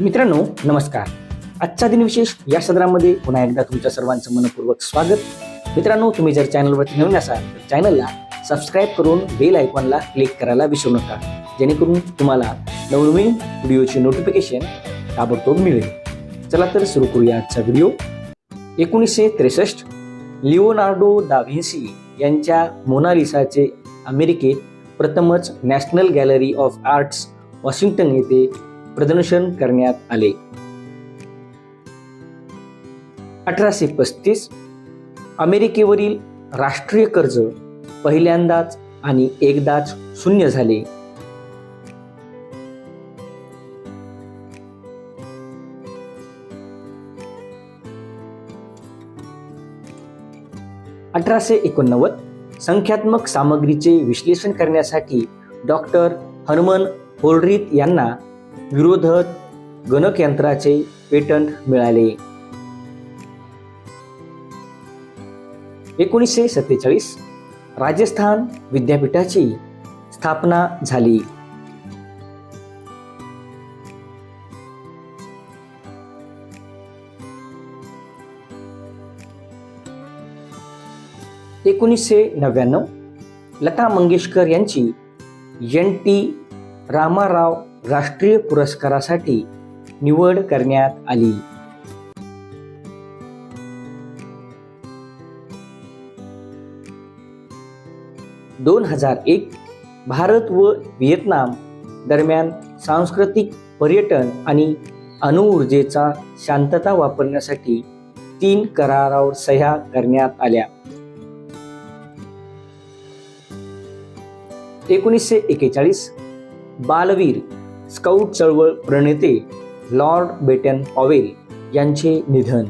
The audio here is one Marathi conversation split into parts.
मित्रांनो नमस्कार. आजचा दिनविशेष या सदरामध्ये पुन्हा एकदा तुमच्या सर्वांचं मनपूर्वक स्वागत. मित्रांनो तुम्ही जर चॅनलवरती नवीन असाल तर चॅनलला सबस्क्राईब करून बेल आयकॉनला क्लिक करायला विसरू नका. जेणेकरून तुम्हाला नवनवीन व्हिडिओची नोटिफिकेशन ताबडतोब मिळेल. चला तर सुरू करूया आजचा व्हिडिओ. एकोणीसशे त्रेसष्ट लिओनार्डो दा व्हिन्सी यांच्या मोनालिसाचे अमेरिकेत प्रथमच national gallery of arts Washington येथे प्रदर्शन करण्यात आले. अठराशे पस्तीस अमेरिकेवरील राष्ट्रीय कर्ज पहिल्यांदाच आणि एकदाच शून्य झाले. अठराशे एकोणनव्वद संख्यात्मक सामग्रीचे विश्लेषण करण्यासाठी डॉक्टर हनुमन होल्ड्रीत यांना विरोधक गणकयंत्राचे पेटंट मिळाले. एकोणीसशे सत्तेचाळीस राजस्थान विद्यापीठाची स्थापना झाली. एकोणीसशे नव्याण्णव लता मंगेशकर यांची एन टी रामाराव राष्ट्रीय पुरस्कारासाठी निवड करण्यात आली. दोन हजार एक भारत व व्हिएतनाम दरम्यान सांस्कृतिक पर्यटन आणि अणुऊर्जेचा शांतता वापरण्यासाठी तीन करारावर सह्या करण्यात आल्या. एकोणीसशे एकेचाळीस बालवीर स्काउट चळवळ प्रणेते लॉर्ड बेटन पॉवेल यांचे निधन.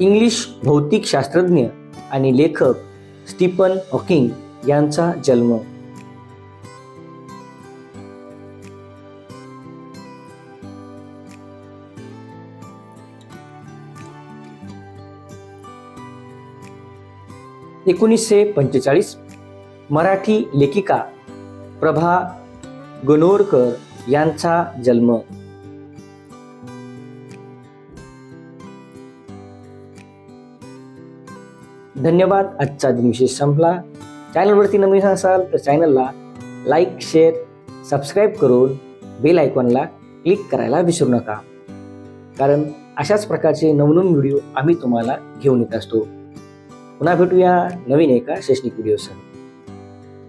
इंग्लिश भौतिक शास्त्रज्ञ आणि लेखक स्टीफन हॉकिंग यांचा जन्म. एकोणीसशे पंचेचाळीस. मराठी लेखिका प्रभा गणोरकर यांचा जन्म. धन्यवाद. आजचा दिनविशेष संपला. चॅनलवरती नवीन असाल तर चॅनलला लाईक शेअर सबस्क्राईब करून बेल आयकॉनला क्लिक करायला विसरू नका. कारण अशाच प्रकारचे नवनवीन व्हिडिओ आम्ही तुम्हाला घेऊन येत असतो. पुन्हा भेटूया नवीन एका शैक्षणिक व्हिडिओसह